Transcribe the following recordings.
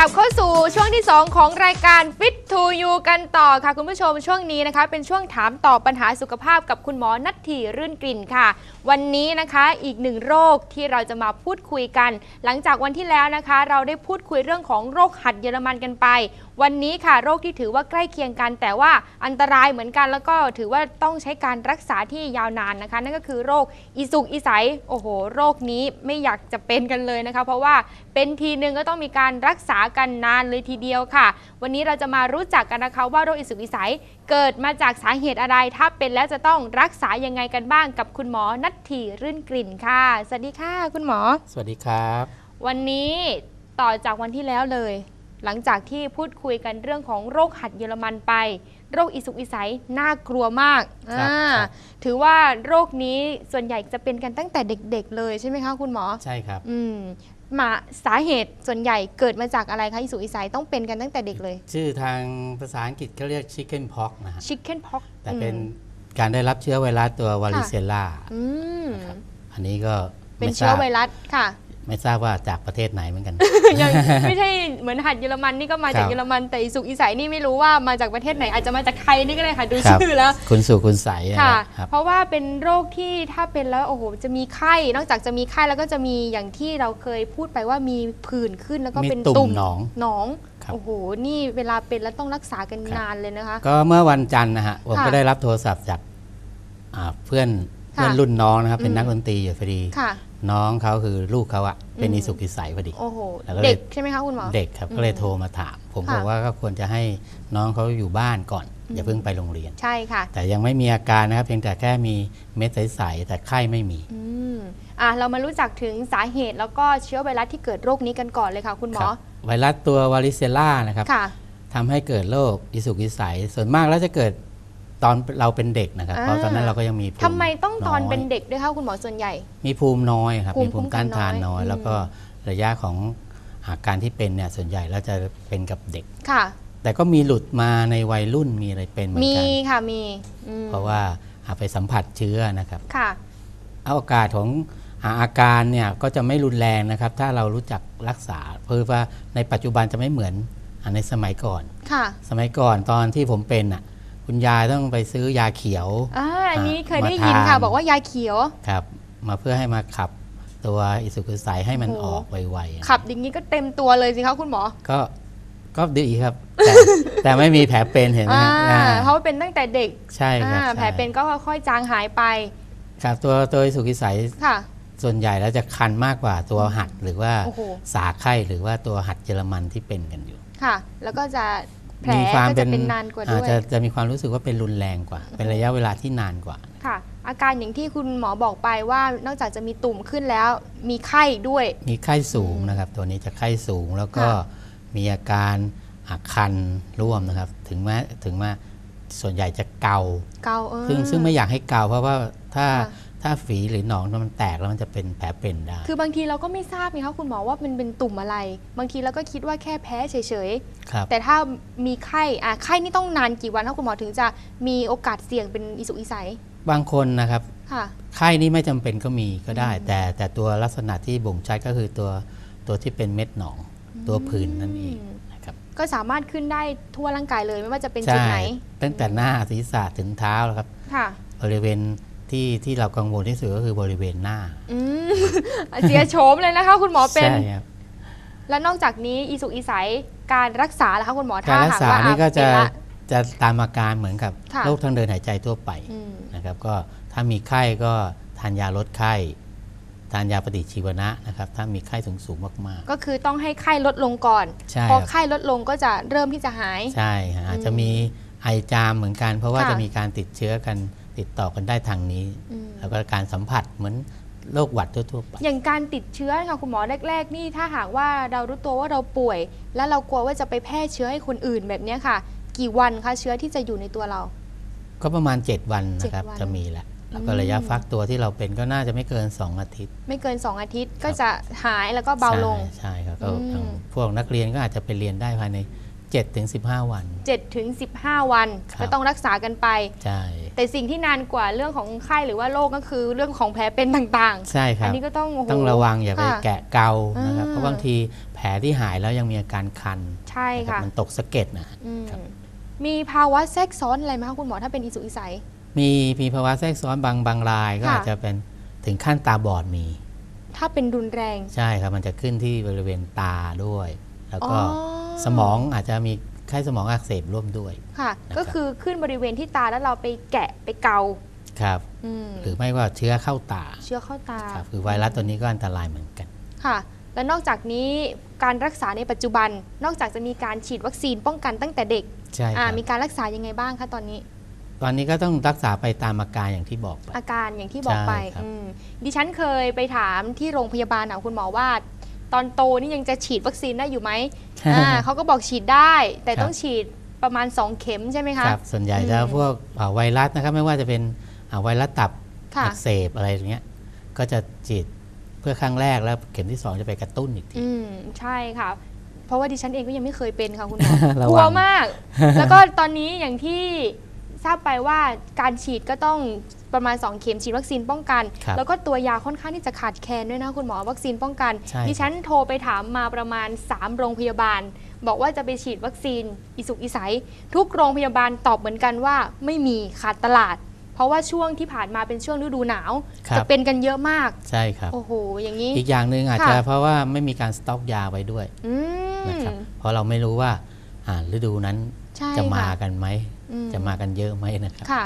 กลับเข้าสู่ช่วงที่ 2 ของรายการ Fit ทูยูกันต่อค่ะคุณผู้ชมช่วงนี้นะคะ เป็นช่วงถามตอบปัญหาสุขภาพกับคุณหมอนัทธีรื่นกลิ่นค่ะ วันนี้นะคะอีกหนึ่งโรคที่เราจะมาพูดคุยกัน หลังจากวันที่แล้วนะคะ เราได้พูดคุยเรื่องของโรคหัดเยอรมันกันไป วันนี้ค่ะโรคที่ถือว่าใกล้เคียงกัน แต่ว่าอันตรายเหมือนกันแล้วก็ถือว่าต้องใช้การรักษาที่ยาวนานนะคะ นั่นก็คือโรคอีสุกอีใสโอ้โห โรคนี้ไม่อยากจะเป็นกันเลยนะคะ เพราะว่าเป็นทีนึงก็ต้องมีการรักษากันนานเลยทีเดียวค่ะ วันนี้เราจะมารู้จักกันนะคะว่าโรคอีสุกอีใสเกิดมาจากสาเหตุอะไรถ้าเป็นแล้วจะต้องรักษายังไงกันบ้างกับคุณหมอนัทธีรื่นกลิ่นค่ะ สวัสดีค่ะ คุณหมอ สวัสดีครับ วันนี้ต่อจากวันที่แล้วเลย หลังจากที่พูดคุยกันเรื่องของโรคหัดเยอรมันไป โรคอิสุกอิสัยน่ากลัวมากครับอ่าครับ ถือว่าโรคนี้ส่วนใหญ่จะเป็นกันตั้งแต่เด็ก ๆ เลยใช่ไหมคะคุณหมอ ใช่ครับ อืมมาสาเหตุส่วนใหญ่เกิดมาจากอะไรคะอิสุกอิสัยต้องเป็นกันตั้งแต่เด็กเลย ชื่อทางภาษาอังกฤษเขาเรียก chicken pox นะฮะชิคเก้นพ็อกแต่เป็นการได้รับเชื้อไวรัสตัววาริเซลลาอืมอันนี้ก็เป็นไม่ทเชื้ราอบไวรัสค่ะ ไม่ทราบว่าจากประเทศไหนเหมือนกัน ยังไม่ใช่เหมือนหัดเยอรมันนี่ก็มาจากครับเยอรมันแต่อิสุกอิสัยนี่ไม่รู้ว่ามาจากประเทศไหนอาจจะมาจากไทยนี่ก็ได้ค่ะดูครับชื่อแล้วคุณสู่คุณใสนะค่ะครับเพราะว่าเป็นโรคที่ถ้าเป็นแล้วโอ้โหจะมีไข้ นอกจากจะมีไข้แล้วก็จะมีอย่างที่เราเคยพูดไปว่ามีผื่นขึ้นแล้วก็มีเป็นตุ่ตุ่มมหนองหนองครับโอ้โห นี่เวลาเป็นแล้วต้องรักษากันครับนานเลยนะคะ ก็เมื่อวันจันทร์นะฮะผมค่ะก็ได้รับโทรศัพท์จากอ่าเพื่อนค่ะเพื่อนรุ่นน้องนะครับเป็นอืมนักดนตรีอยู่พอดีค่ะ น้องเขาคือลูกเขาอะเป็นอืมอิสุกอิสัยพอดีโอ้โหแล้วก็เลยเด็กใช่ไหมคะคุณหมอเด็กครับอืมก็เลยโทรมาถาม ผมค่ะบอกว่าก็ควรจะให้น้องเขาอยู่บ้านก่อน อย่าเพิ่งไปโรงเรียน ใช่ค่ะ แต่ยังไม่มีอาการนะครับเพียงแต่แค่มีเม็ดใสๆแต่ไข้ไม่มีอืมอะเรามารู้จักถึงสาเหตุแล้วก็เชื้อไวรัสที่เกิดโรคนี้กันก่อนเลยค่ะคุณหมอครับไวรัสตัววาริเซลลานะครับค่ะทำให้เกิดโรคอิสุกอิสัยส่วนมากแล้วจะเกิด ตอนเราเป็นเด็กนะครับอ่าเพราะตอนนั้นเราก็ยังมีภูมิทำไมต้องตอนยเป็นเด็กด้วยคะคุณหมอส่วนใหญ่ มีภูมิน้อยครับภูมิมีภูมิต้านทานคุ้มกันน้น้ออยยแล้วก็อืมระยะของอาการที่เป็นเนี่ยส่วนใหญ่แล้วจะเป็นกับเด็กค่ะ แต่ก็มีหลุดมาในวัยรุ่นมีอะไรเป็นเหมือนมีกันค่ะมีอืมเพราะว่าอาจไปสัมผัสเชื้อนะครับค่ะเอาโอกาสของอาอาการเนี่ยก็จะไม่รุนแรงนะครับ ถ้าเรารู้จักรักษา เพราะว่าในปัจจุบันจะไม่เหมือนอาในสมัยก่อนค่ะ สมัยก่อนตอนที่ผมเป็นอะ คุณยายต้องไปซื้อยาเขียวอ่าอันนี้อ่าเคยได้ยินมาทานค่ะ บอกว่ายาเขียวครับ มาเพื่อให้มาขับตัวอิสุกุสัยให้มันโอ้อโหอกไวๆขับอย่างนี้ก็เต็มตัวเลยสิคะคุณหมอ ก็ก็ดีครับ แต่แต่ไม่มีแผลเป็นเห็นไหมอ่าฮะอ่าเพราะว่าเป็นตั้งแต่เด็กใช่ครับอ่าใช่แผลเป็นก็ค่อยๆจางหายไป ครับตัวตัวอิสุกุสัยค่ะส่วนใหญ่แล้วจะคันมากกว่าตัวหัดหรือว่าโอ้โหสาไข้หรือว่าตัวหัดเยอรมันที่เป็นกันอยู่ ค่ะ แล้วก็จะ แผลมีความก็เป็จะนเป็นนานกว่าอ่ด้วยจะจะมีความรู้สึกว่าเป็นรุนแรงกว่า เป็นระยะเวลาที่นานกว่าค่ะ อาการอย่างที่คุณหมอบอกไปว่านอกจากจะมีตุ่มขึ้นแล้ว มีไข้ด้วย มีไข้สูงนะครับ ตัวนี้จะไข้สูงแล้วก็ค่ะมีอาการอาคันร่วมนะครับ ถึงแม้ถึงว่าส่วนใหญ่จะเกาเกาเออซึ่งซึ่งไม่อยากให้เกาเพราะว่าถ้าค่ะ ถ้าฝีหรือหนองมันแตกแล้วมันจะเป็นแผลเป็นได้ คือบางทีเราก็ไม่ทราบไงคะคุณหมอว่ามันเป็นตุ่มอะไร บางทีเราก็คิดว่าแค่แพ้เฉยครับๆแต่ถ้ามีไข้อะไข้นี่ต้องนานกี่วันคะคุณหมอถึงจะมีโอกาสเสี่ยงเป็นอิสุกอิสัย บางคนนะครับค่ะไข้นี่ไม่จำเป็นก็มีก็ได้อืมแต่แต่ตัวลักษณะที่บ่งชัดก็คือตัวตัวที่เป็นเม็ดหนอง ตัวผื่นนั่นเองนะครับก็สามารถขึ้นได้ทั่วร่างกายเลยไม่ว่าจะเป็นจุดใช่ไหนตั้งแต่หน้าศีรษะถึงเท้าแล้วครับค่ะบริเวณ ที่ที่เรากังวลที่สุดก็คือบริเวณหน้าอืมเสียโฉมเลยนะคะ คุณหมอเป็น ใช่ครับและนอกจากนี้อิสุกอิสัยการรักษาล่ะคะคุณหมอการถ้ารักหากษาว่านี่ก็จะเป็นละจะตามอาการเหมือนกับค่ะ โรคทางเดินหายใจทั่วไปอืมนะครับ ก็ถ้ามีไข้ก็ทานยาลดไข้ทานยาปฏิชีวนะนะครับ ถ้ามีไข้สูงสูงๆมาก ก็คือต้องให้ไข้ลดลงก่อน ๆ ใช่พอครับ ไข้ลดลงก็จะเริ่มที่จะหาย ใช่ฮะอาจจะมีไอจามเหมือนกัน เพราะว่าค่ะ จะมีการติดเชื้อกัน ติดต่อกันได้ทางนี้อืมแล้วก็การสัมผัสเหมือนโรคหวัดทั่วๆไปอย่างการติดเชื้อค่ะคุณหมอแรก ๆ นี่ถ้าหากว่าเรารู้ตัวว่าเราป่วย แล้วเรากลัวว่าจะไปแพร่เชื้อให้คนอื่นแบบเนี้ยค่ะ กี่วันคะเชื้อที่จะอยู่ในตัวเรา ก็ประมาณ 7 วันนะครับเจ็ดวันจะมีแหละแล้วก็อืมระยะฟักตัวที่เราเป็นก็น่าจะไม่เกิน 2 อาทิตย์ ไม่เกิน 2 อาทิตย์ก็จะหายแล้วก็เบาลงใช่ใช่ครับก็อืมอย่างพวกนักเรียนก็อาจจะไปเรียนได้ภายใน7ถึง15 วัน7ถึง15 วันครับก็ต้องรักษากันไป ใช่ แต่สิ่งที่นานกว่าเรื่องของไข้หรือว่าโรคก็คือเรื่องของแผลเป็นต่างใช่คๆอัรับนี้ก็ต้องโโหต้องระวังอย่าไปค่ะแกะเกานะครับอ่าเพราะบางทีแผลที่หายแล้วยังมีอาการคัน ใช่นะครัค่ะบมันตกสะเก็ดนะอืมครับมีภาวะแทรกซ้อนอะไรไหมคะคุณหมอถ้าเป็นอิสุกอิสัย มีมีภาวะแทรกซ้อนบางบางรายก็ค่ะอาจจะเป็นถึงขั้นตาบอดมี ถ้าเป็นรุนแรง ใช่ครับมันจะขึ้นที่บริเวณตาด้วย แล้วก็อ๋อสมองอาจจะมี ไข้สมองอักเสบร่วมด้วย ค่ะนะครับก็คือขึ้นบริเวณที่ตาแล้วเราไปแกะไปเกา ครับอืมหรือไม่ว่าเชื้อเข้าตา เชื้อเข้าตาครับคือไวรัสตัวนี้ก็อันตรายเหมือนกัน ค่ะ และนอกจากนี้การรักษาในปัจจุบัน นอกจากจะมีการฉีดวัคซีนป้องกันตั้งแต่เด็กใช่คอ่ารับมีการรักษายังไงบ้างคะตอนนี้ ตอนนี้ก็ต้องรักษาไปตามอาการอย่างที่บอกไปอาการอย่างที่บอกไปใช่ครับอืมดิฉันเคยไปถามที่โรงพยาบาลอะคุณหมอว่า ตอนโตนี่ยังจะฉีดวัคซีนได้อยู่ไหมอ่าเขาก็บอกฉีดได้ แต่ครับต้องฉีดประมาณ 2 เข็มใช่ไหมคะครับส่วนใหญ่อืมจะพวกอ่าไวรัสนะครับไม่ว่าจะเป็นอ่าไวรัสตับค่ะอักเสบอะไรอย่างเงี้ยก็จะฉีดเพื่อครั้งแรกแล้วเข็มที่ 2 จะไปกระตุ้นอีกทีอืมใช่ค่ะเพราะว่าดิฉันเองก็ยังไม่เคยเป็นค่ะคุณหมอระกวังลัวมาก แล้วก็ตอนนี้อย่างที่ ทราบไปว่าการฉีดก็ต้องประมาณ 2 เข็มฉีดวัคซีนป้องกัน ครับแล้วก็ตัวยาค่อนข้างที่จะขาดแคลนด้วยนะคุณหมอวัคซีนป้องกัน ใช่ดิฉันโทรไปถามมาประมาณ 3 โรงพยาบาล บอกว่าจะไปฉีดวัคซีนอิสุกอิสัย ทุกโรงพยาบาลตอบเหมือนกันว่าไม่มีขาดตลาด เพราะว่าช่วงที่ผ่านมาเป็นช่วงฤดูหนาวครับ จะเป็นกันเยอะมาก ใช่ครับ โอ้โห อย่างนี้ อีกอย่างหนึ่งอาจค่ะจะเพราะว่าไม่มีการสต็อกยาไว้ด้วยอืม นะครับเพราะเราไม่รู้ว่าอ่าฤดูนั้นใช่ จะมาค่กันไหมอืจะมากันเยอะไหมนะครับค่ะ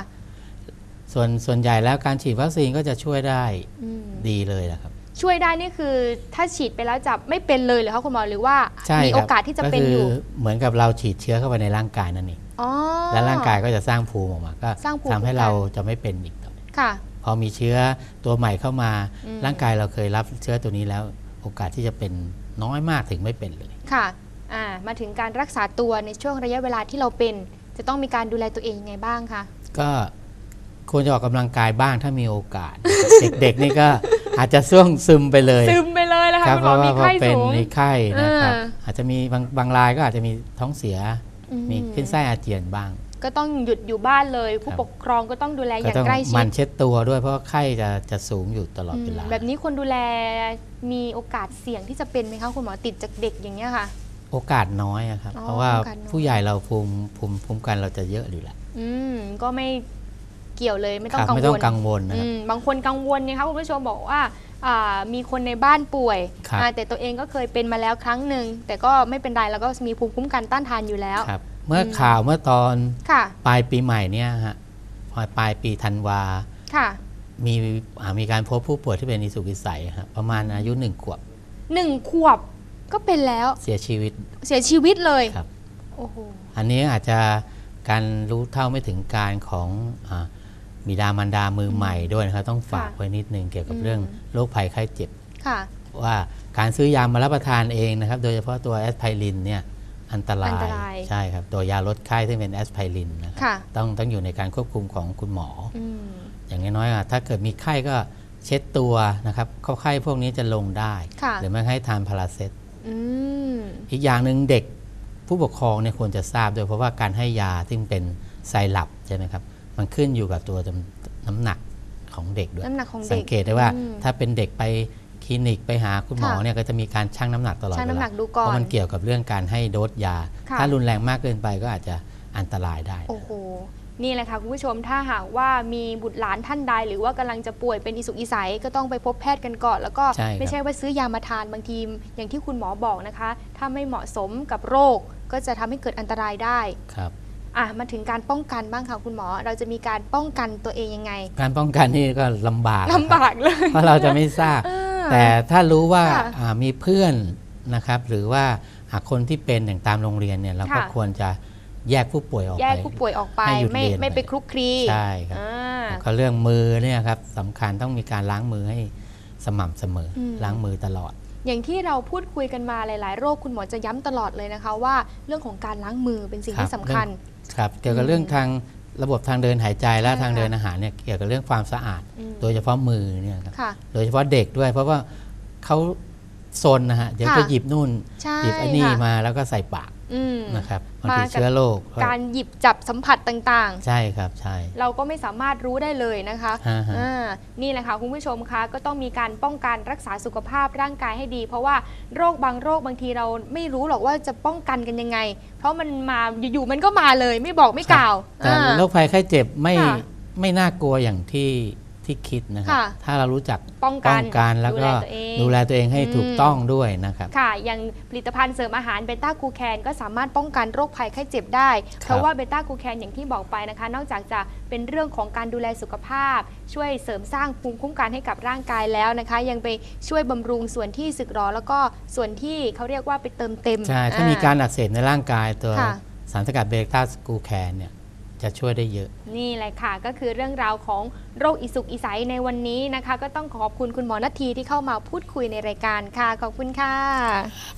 ส่วนส่วนใหญ่แล้วการฉีดวัคซีนก็จะช่วยได้อืมดีเลยนะครับ ช่วยได้นี่คือถ้าฉีดไปแล้วจะไม่เป็นเลยเหรือคะคุณหมอหรือว่าใช่มีคโอรับกาสที่จะเป็นก็อคืยู่เหมือนกับเราฉีดเชื้อเข้าไปในร่างกายนั่นเองอ๋อแล้วร่างกายก็จะสร้างภูมิออกมาก็สร้างภูมิทำให้คุ้มกันเราจะไม่เป็นอีกต่อไปค่ะ พอมีเชื้อตัวใหม่เข้ามาอืมร่างกายเราเคยรับเชื้อตัวนี้แล้ว โอกาสที่จะเป็นน้อยมากถึงไม่เป็นเลยค่ะ อ่ามาถึงการรักษาตัวในช่วงระยะเวลาที่เราเป็น จะต้องมีการดูแลตัวเองยังไงบ้างคะก็ควรจะออกกำลังกายบ้างถ้ามีโอกาส เด็กๆนี่ก็อาจจะช่วงซึมไปเลยซึมไปเลยแล้วคค่ะรับคุณเพหมอราะว่ามีพอไข้เป็นสูงมีไข้นะครับเอออาจจะมีบางบางรายก็อาจจะมีท้องเสียอืมีขึ้นไส้อาเจียนบ้าง ก็ต้องหยุดอยู่บ้านเลย ผู้ครับปกครองก็ต้องดูแลอก็ย่างต้องใกล้ชิหมัดนเช็ดตัวด้วยเพราะว่าไข้จะจะสูงอยู่ตลอดอืมเวลาแบบนี้คนดูแลมีโอกาสเสี่ยงที่จะเป็นไหมคะคุณหมอติดจากเด็กอย่างเงี้ยค่ะ โอกาสน้อยอะครับอ๋อเพราะว่าโอกาสน้อยผู้ใหญ่เราภูมิภูมิภูมิกันเราจะเยอะอยู่แล้วอืมก็ไม่เกี่ยวเลยไม่ต้อคงรับกังไม่วต้องลกังวลนะคอืรับมบางคนกังวลเนี่ยคะคุณผู้ชมบอกว่าอ่ามีคนในบ้านป่วยครับอ่าแต่ตัวเองก็เคยเป็นมาแล้วครั้งหนึ่ง แต่ก็ไม่เป็นไรแล้วก็มีภูมิคุ้มกันต้านทานอยู่แล้วครับเมื่อข่าวเมื่อตอนค่ะปลายปีใหม่เนี่ยฮะพอปลายปีธันวาค่ะมีอ่ามีการพบผู้ป่วยที่เป็นอิสุกอิสัยฮะประมาณอายุหนึ่งขวบหนึ่งขวบ ก็เป็นแล้วเสียชีวิตเสียชีวิตเลยครับโอ้โหอันนี้อาจจะการรู้เท่าไม่ถึงการของอาบิดามารดามือใหม่ด้วยนะครับต้องฝากค่ะไว้นิดนึงเกี่ยวกับอืมเรื่องโรคภัยไข้เจ็บค่ะว่าการซื้อยามารับประทานเองนะครับ โดยเฉพาะตัวแอสไพรินเนี่ยอันตรายอันตรายใช่ครับตัวยาลดไข้ที่เป็นแอสไพรินนะครับค่ะต้องต้องอยู่ในการควบคุมของคุณหมออืมอย่างน้อยๆอะถ้าเกิดมีไข้ก็เช็ดตัวนะครับเข้าไข้พวกนี้จะลงได้ค่ะหรือไม่ให้ทานพาราเซต อืมอีกอย่างหนึ่งเด็กผู้ปกครองเนี่ยควรจะทราบด้วยเพราะว่าการให้ยาที่เป็นไซรัปใช่ไหมครับ มันขึ้นอยู่กับตัวจำน้ำหนักของเด็กด้วยน้ำหนักของเด็กสังเกตได้ว่าอืมถ้าเป็นเด็กไปคลินิกไปหาคุณหมอค่ะเนี่ยก็จะมีการชั่งน้ำหนักตลอดชั่งเวน้ำหลานักดูก่อนเพราะมันเกี่ยวกับเรื่องการให้โดสยาค่ะถ้ารุนแรงมากเกินไปก็อาจจะอันตรายได้โอ้โห นี่แหละค่ะคุณผู้ชมถ้าหากว่ามีบุตรหลานท่านใด หรือว่ากำลังจะป่วยเป็นอิสุกอิสัยก็ต้องไปพบแพทย์กันก่อน แล้วก็ใช่ครับไม่ใช่ว่าซื้อยามาทานบางทีอย่างที่คุณหมอบอกนะคะ ถ้าไม่เหมาะสมกับโรค ก็จะทำให้เกิดอันตรายได้ครับอะมาถึงการป้องกันบ้างค่ะคุณหมอ เราจะมีการป้องกันตัวเองยังไง การป้องกันนี่ก็ลำบากนะครับลำบากเลย เพราะเราจะไม่ทราบเออแต่ถ้ารู้ว่าค่ะอ่ามีเพื่อนนะครับ หรือว่าอ่าคนที่เป็นอย่างตามโรงเรียนเนี่ยเราก็ค่ะควรจะ แยกผู้ป่วยออกแยไปกผู้ป่วยออกไปให้หยุดไม่เรียนไม่ไปไปคลุกคลีใช่ครับอ่าแล้วก็เรื่องมือเนี่ยครับสำคัญต้องมีการล้างมือให้สม่ำเสมออมล้างมือตลอด อย่างที่เราพูดคุยกันมาหลาย ๆ โรคคุณหมอจะย้ำตลอดเลยนะคะ ว่าเรื่องของการล้างมือเป็นสิ่งครับที่สำคัญครับเกี่ยวกับอืมเรื่องทางระบบทางเดินหายใจและใช่ทางเดินค่ะอาหารเนี่ยเกี่ยวกับเรื่องความสะอาดอืมโดยเฉพาะมือเนี่ยครับค่ะโดยเฉพาะเด็กด้วย เพราะว่าเขาซนนะฮะเดี๋ยวค่ะจะหยิบนู่นใช่หยิบอันนี้ค่ะมาแล้วก็ใส่ปากอืม นะครับบางมาทีกับเชื้อโรคก็การหยิบจับสัมผัสต่างๆ ใช่ครับใช่เราก็ไม่สามารถรู้ได้เลยนะคะฮะฮะอ่านี่แหละค่ะคุณผู้ชมคะก็ต้องมีการป้องกันรักษาสุขภาพร่างกายให้ดี เพราะว่าโรคบางโรคบางทีเราไม่รู้หรอกว่าจะป้องกันกันยังไง เพราะมันมาอยู่ๆมันก็มาเลย ไม่บอกไม่กล่าวแต่อ่าโรคภัยไข้เจ็บไม่ค่ะไม่น่ากลัวอย่างที่ ที่คิดนะครับ ค่ะถ้าเรารู้จักป้องกันกันแล้วก็ดูแลตัวเองดูแลตัวเองให้อืมถูกต้องด้วยนะครับ ค่ะ อย่างผลิตภัณฑ์เสริมอาหารเบต้ากูแคนก็สามารถป้องกันโรคภัยไข้เจ็บได้ เพราะว่าเบต้ากูแคนอย่างที่บอกไปนะคะ นอกจากจะเป็นเรื่องของการดูแลสุขภาพ ช่วยเสริมสร้างภูมิคุ้มกันให้กับร่างกายแล้วนะคะ ยังไปช่วยบำรุงส่วนที่สึกหรอแล้วก็ส่วนที่เขาเรียกว่าไปเติมเต็มใช่ ถ้าอ่มีการอักเสบในร่างกายตัวค่ะสารสกัดเบต้าสกูแคนเนี่ย จะช่วยได้เยอะ นี่แหละค่ะก็คือเรื่องราวของโรคอิสุกอิสัยในวันนี้นะคะ ก็ต้องขอบคุณคุณหมอนาทีที่เข้ามาพูดคุยในรายการค่ะ ขอบคุณค่ะ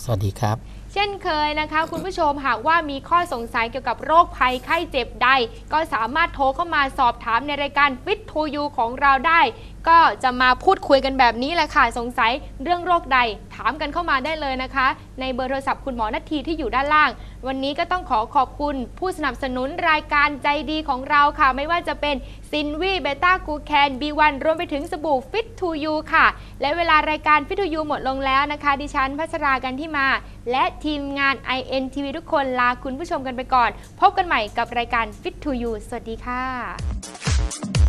สวัสดีครับ เช่นเคยนะคะ คุณผู้ชมหากว่ามีข้อสงสัยเกี่ยวกับโรคภัยไข้เจ็บใด ก็สามารถโทรเข้ามาสอบถามในรายการ Fit to You ของเราได้ ก็จะมาพูดคุยกันแบบนี้แหละค่ะ สงสัยเรื่องโรคใดถามกันเข้ามาได้เลยนะคะ ในเบอร์โทรศัพท์คุณหมอนาทีที่อยู่ด้านล่าง วันนี้ก็ต้องขอขอบคุณผู้สนับสนุนรายการใจดีของเราค่ะ ไม่ว่าจะเป็นซินวีเบต้ากูแคนบีวันรวมไปถึงสบู่ Fit to You ค่ะ และเวลารายการ Fit to You หมดลงแล้วนะคะ ดิฉันพัชรากันที่มา และทีมงาน INTV ทุกคนลาคุณผู้ชมกันไปก่อน พบกันใหม่กับรายการ Fit to You สวัสดีค่ะ